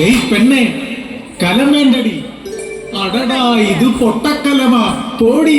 ഏയ് പെണ്ണെ കലമേണ്ടടി അടടാ ഇത് പൊട്ടക്കലമാ. പോടി.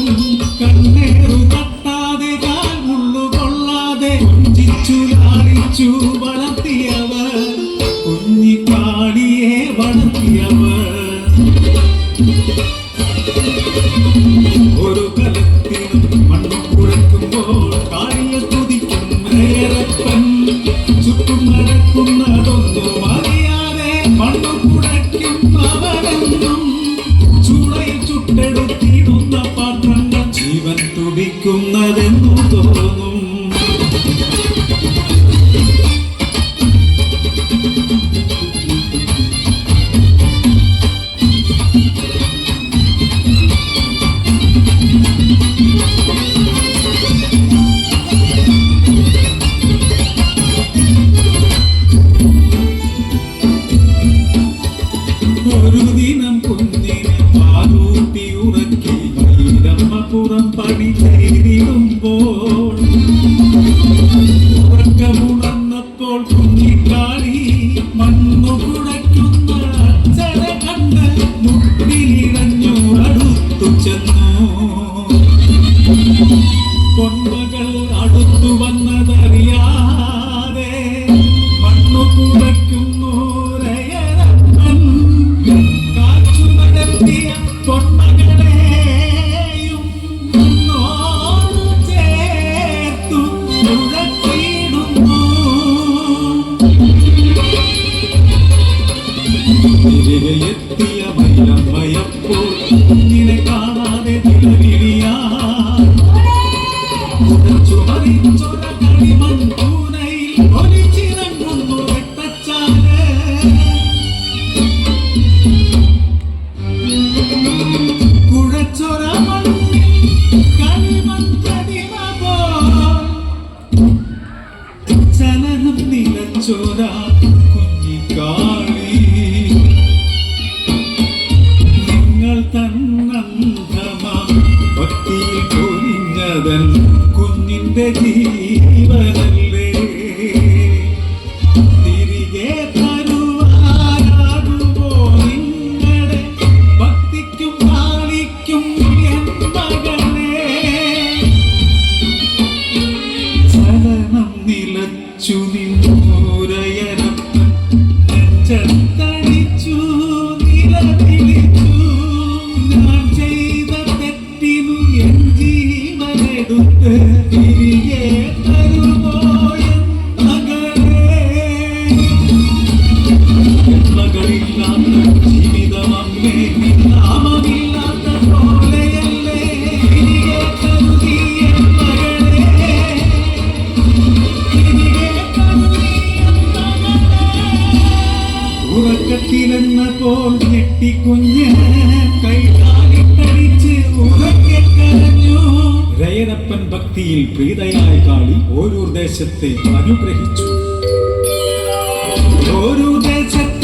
മണിയെ വളർത്തിയവർ ഒരു കലത്തിനും മണ്ണും കുഴക്കുമ്പോൾ കാളിയ തുതിക്കും ചുറ്റും നടക്കുന്നതൊന്നും ചൂളയിൽ ചുട്ടെടുത്തിടുന്ന പാത്രങ്ങൾ ജീവൻ തുടിക്കുന്നതെന്നും ചൊരാ കുഞ്ഞിക്കാളി. നിങ്ങൾ തന്നന്ധമ ഭക്തിയിൽ പൊരിഞ്ഞതൻ കുഞ്ഞിന്റെ ജീവനല്ലേ? തിരികെ തരുവാനാകുമോ നിങ്ങളുടെ ഭക്തിക്കും കാളിക്കും എൻ മകനെ? ചലനം നിലച്ചു നിന്ന കയ്യിലെന്ന പോൽ ഞെട്ടിക്കുഞ്ഞ് കൈകാലിട്ടടിച്ച് ഉറക്കെക്കരഞ്ഞു രയനപ്പൻ ഭക്തിയിൽ പ്രീതയായ കാളി ഓരോ ദേശത്തെ അനുഗ്രഹിച്ചു. ഓരോ ദേശത്തെ